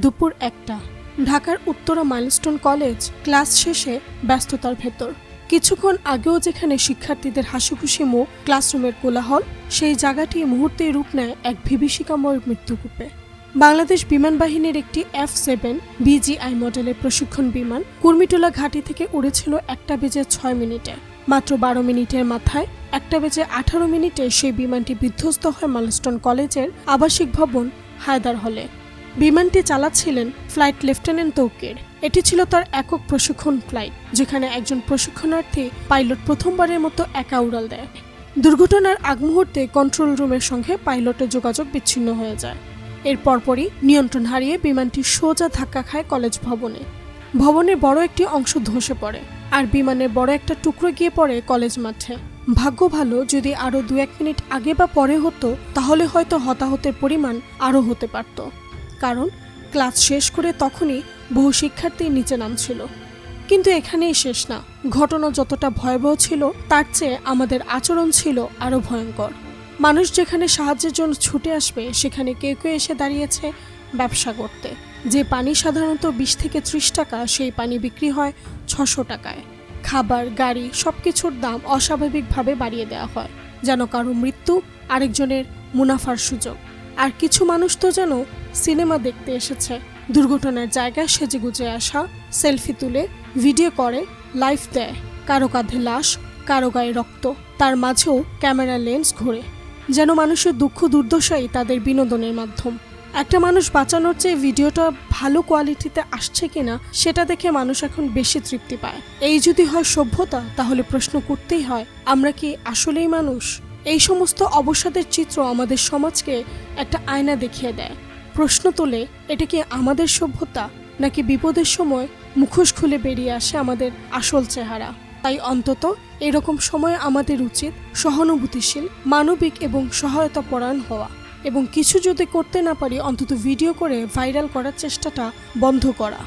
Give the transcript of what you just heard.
দুপুর একটা। ঢাকার উত্তরা মাইলস্টোন কলেজ ক্লাস শেষে ব্যস্ততার ভেতর। কিছুক্ষণ আগেও যেখানে শিক্ষার্থীদের হাসিখুশি মুখ, ক্লাসরুমের কোলাহল, সেই জায়গাটি মুহূর্তেই রূপ নেয় এক বিভীষিকাময় মৃত্যুকূপে। বাংলাদেশ বিমান বাহিনীর একটি এফ সেভেন বিজিআই মডেলের প্রশিক্ষণ বিমান কুর্মিটোলা ঘাঁটি থেকে উড়েছিল একটা বেজে ছয় মিনিটে। মাত্র বারো মিনিটের মাথায় একটা বেজে আঠারো মিনিটে সেই বিমানটি বিধ্বস্ত হয় মালস্টন কলেজের আবাসিক ভবন হায়দার হলে। বিমানটি চালাচ্ছিলেন ফ্লাইট লেফটেন্যান্ট তৌকির। এটি ছিল তার একক প্রশিক্ষণ ফ্লাইট, যেখানে একজন প্রশিক্ষণার্থী পাইলট প্রথমবারের মতো একা উড়াল দেয়। দুর্ঘটনার আগ মুহূর্তে কন্ট্রোল রুমের সঙ্গে পাইলটের যোগাযোগ বিচ্ছিন্ন হয়ে যায়। এর পরপরই নিয়ন্ত্রণ হারিয়ে বিমানটি সোজা ধাক্কা খায় কলেজ ভবনে। ভবনের বড় একটি অংশ ধসে পড়ে, আর বিমানের বড় একটা টুকরো গিয়ে পড়ে কলেজ মাঠে। ভাগ্য ভালো যদি আরও দু এক মিনিট আগে বা পরে হতো, তাহলে হয়তো হতাহতের পরিমাণ আরও হতে পারত। কারণ ক্লাস শেষ করে তখনই বহু শিক্ষার্থী নিচে নামছিল। কিন্তু এখানেই শেষ না। ঘটনা যতটা ভয়াবহ ছিল, তার চেয়ে আমাদের আচরণ ছিল আরও ভয়ঙ্কর। মানুষ যেখানে সাহায্যের জন্য ছুটে আসবে, সেখানে কেউ কেউ এসে দাঁড়িয়েছে ব্যবসা করতে। যে পানি সাধারণত বিশ থেকে ত্রিশ টাকা, সেই পানি বিক্রি হয় ছশো টাকায়। খাবার, গাড়ি সব কিছুর দাম অস্বাভাবিকভাবে বাড়িয়ে দেওয়া হয়, যেন কারও মৃত্যু আরেকজনের মুনাফার সুযোগ। আর কিছু মানুষ তো যেন সিনেমা দেখতে এসেছে। দুর্ঘটনার জায়গায় সেজেগুজে আসা, সেলফি তুলে, ভিডিও করে লাইভ দেয়। কারও কাঁধে লাশ, কারও গায়ে রক্ত, তার মাঝেও ক্যামেরা লেন্স ঘোরে। যেন মানুষের দুঃখ দুর্দশাই তাদের বিনোদনের মাধ্যম। একটা মানুষ বাঁচানোর চেয়ে ভিডিওটা ভালো কোয়ালিটিতে আসছে কিনা, সেটা দেখে মানুষ এখন বেশি তৃপ্তি পায়। এই যদি হয় সভ্যতা, তাহলে প্রশ্ন করতেই হয়, আমরা কি আসলেই মানুষ? এই সমস্ত অবসাদের চিত্র আমাদের সমাজকে একটা আয়না দেখিয়ে দেয়। প্রশ্ন তোলে, এটা কি আমাদের সভ্যতা, নাকি বিপদের সময় মুখোশ খুলে বেরিয়ে আসে আমাদের আসল চেহারা? তাই অন্তত এরকম সময়ে আমাদের উচিত সহানুভূতিশীল, মানবিক এবং সহায়তা পরায়ণ হওয়া এবং কিছু যদি করতে না পারি, অন্তত ভিডিও করে ভাইরাল করার চেষ্টাটা বন্ধ করা।